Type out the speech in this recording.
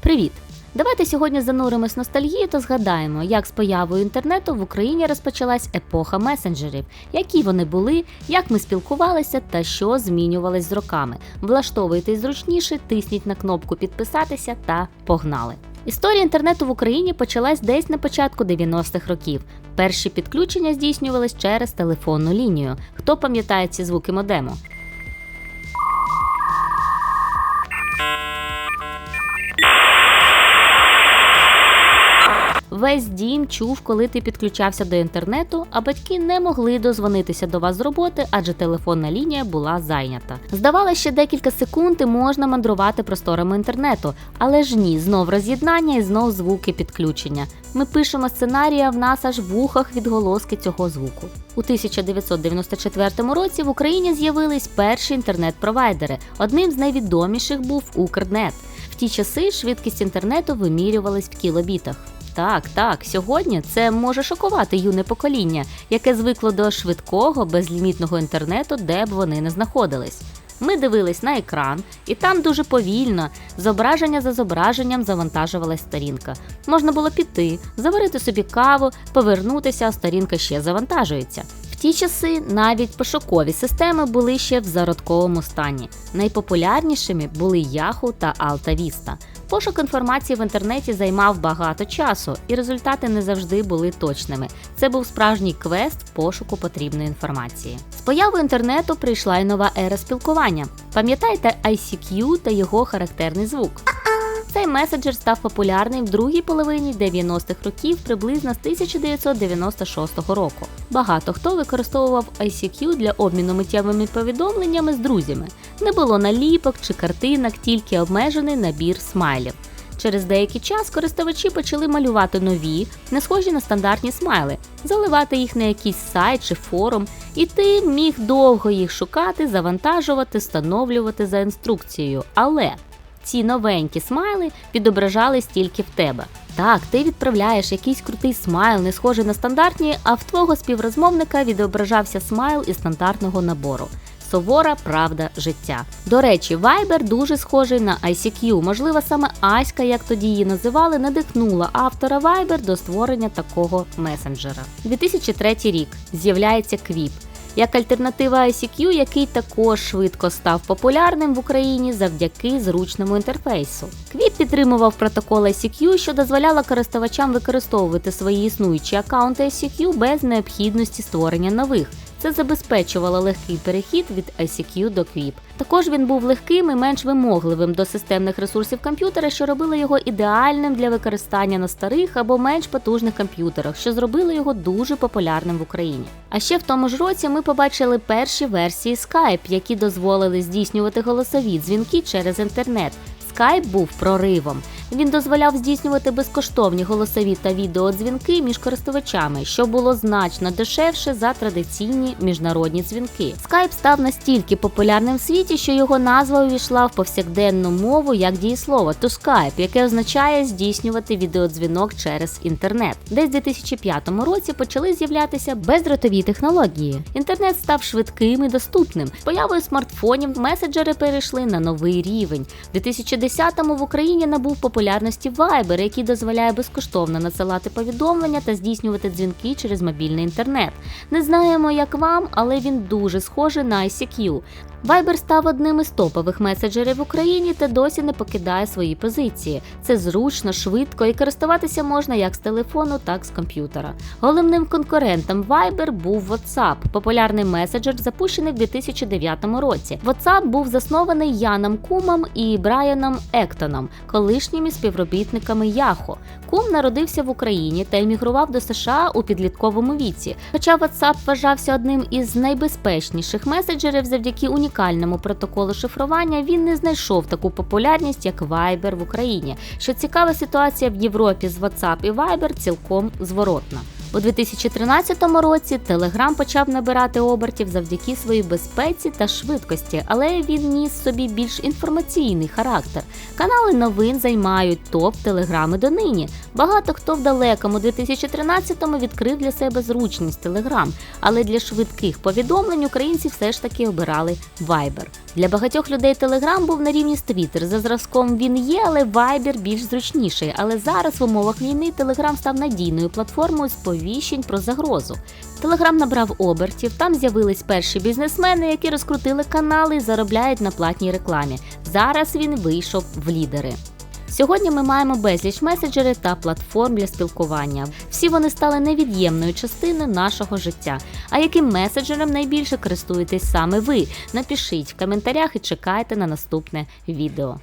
Привіт! Давайте сьогодні зануримось в ностальгію та згадаємо, як з появою інтернету в Україні розпочалась епоха месенджерів, які вони були, як ми спілкувалися та що змінювалось з роками. Влаштовуйтесь зручніше, тисніть на кнопку підписатися та погнали. Історія інтернету в Україні почалась десь на початку 90-х років. Перші підключення здійснювались через телефонну лінію. Хто пам'ятає ці звуки модему? Весь дім чув, коли ти підключався до інтернету, а батьки не могли дозвонитися до вас з роботи, адже телефонна лінія була зайнята. Здавалося, ще декілька секунд і можна мандрувати просторами інтернету, але ж ні, знов роз'єднання і знов звуки підключення. Ми пишемо сценарії, в нас аж в ухах відголоски цього звуку. У 1994 році в Україні з'явились перші інтернет-провайдери. Одним з найвідоміших був Укрнет. В ті часи швидкість інтернету вимірювалась в кілобітах. Так, так, сьогодні це може шокувати юне покоління, яке звикло до швидкого, безлімітного інтернету, де б вони не знаходились. Ми дивились на екран, і там дуже повільно, зображення за зображенням завантажувалась сторінка. Можна було піти, заварити собі каву, повернутися, а сторінка ще завантажується. В ті часи навіть пошукові системи були ще в зародковому стані. Найпопулярнішими були Yahoo та Alta Vista. Пошук інформації в інтернеті займав багато часу, і результати не завжди були точними. Це був справжній квест пошуку потрібної інформації. З появою інтернету прийшла й нова ера спілкування. Пам'ятаєте ICQ та його характерний звук? Цей меседжер став популярним в другій половині 90-х років приблизно з 1996 року. Багато хто використовував ICQ для обміну миттєвими повідомленнями з друзями. Не було наліпок чи картинок, тільки обмежений набір смайлів. Через деякий час користувачі почали малювати нові, не схожі на стандартні смайли, заливати їх на якийсь сайт чи форум, і ти міг довго їх шукати, завантажувати, встановлювати за інструкцією. Але ці новенькі смайли відображались тільки в тебе. Так, ти відправляєш якийсь крутий смайл, не схожий на стандартні, а в твого співрозмовника відображався смайл із стандартного набору. Сувора правда життя. До речі, Viber дуже схожий на ICQ. Можливо, саме Аська, як тоді її називали, надихнула автора Viber до створення такого месенджера. 2003 рік з'являється Квіп як альтернатива ICQ, який також швидко став популярним в Україні завдяки зручному інтерфейсу. Квіт підтримував протокол ICQ, що дозволяло користувачам використовувати свої існуючі аккаунти ICQ без необхідності створення нових. Це забезпечувало легкий перехід від ICQ до Quip. Також він був легким і менш вимогливим до системних ресурсів комп'ютера, що робило його ідеальним для використання на старих або менш потужних комп'ютерах, що зробило його дуже популярним в Україні. А ще в тому ж році ми побачили перші версії Skype, які дозволили здійснювати голосові дзвінки через інтернет. Skype був проривом. Він дозволяв здійснювати безкоштовні голосові та відеодзвінки між користувачами, що було значно дешевше за традиційні міжнародні дзвінки. Skype став настільки популярним в світі, що його назва увійшла в повсякденну мову як дієслово to Skype, яке означає здійснювати відеодзвінок через інтернет. Десь у 2005 році почали з'являтися бездротові технології. Інтернет став швидким і доступним. Появою смартфонів меседжери перейшли на новий рівень. У 2010-му в Україні набув популярності Viber, який дозволяє безкоштовно надсилати повідомлення та здійснювати дзвінки через мобільний інтернет. Не знаємо, як вам, але він дуже схожий на ICQ. Viber став одним із топових меседжерів в Україні та досі не покидає свої позиції. Це зручно, швидко і користуватися можна як з телефону, так і з комп'ютера. Головним конкурентом Viber був WhatsApp, популярний меседжер, запущений в 2009 році. WhatsApp був заснований Яном Кумом і Брайаном Ектоном, колишніми співробітниками Яхо. Кум народився в Україні та емігрував до США у підлітковому віці. Хоча WhatsApp вважався одним із найбезпечніших меседжерів завдяки унікальному протоколу шифрування, він не знайшов таку популярність, як Viber в Україні. Що цікава ситуація в Європі з WhatsApp і Viber цілком зворотна. У 2013 році Telegram почав набирати обертів завдяки своїй безпеці та швидкості, але він ніс собі більш інформаційний характер. Канали новин займають топ телеграми донині. Багато хто в далекому 2013-му відкрив для себе зручність Telegram, але для швидких повідомлень українці все ж таки обирали Viber. Для багатьох людей Telegram був на рівні з Twitter. За зразком він є, але Viber більш зручніший. Але зараз в умовах війни Telegram став надійною платформою сповіщень про загрозу. Телеграм набрав обертів, там з'явились перші бізнесмени, які розкрутили канали і заробляють на платній рекламі. Зараз він вийшов в лідери. Сьогодні ми маємо безліч меседжерів та платформ для спілкування. Всі вони стали невід'ємною частиною нашого життя. А яким меседжером найбільше користуєтесь саме ви? Напишіть в коментарях і чекайте на наступне відео.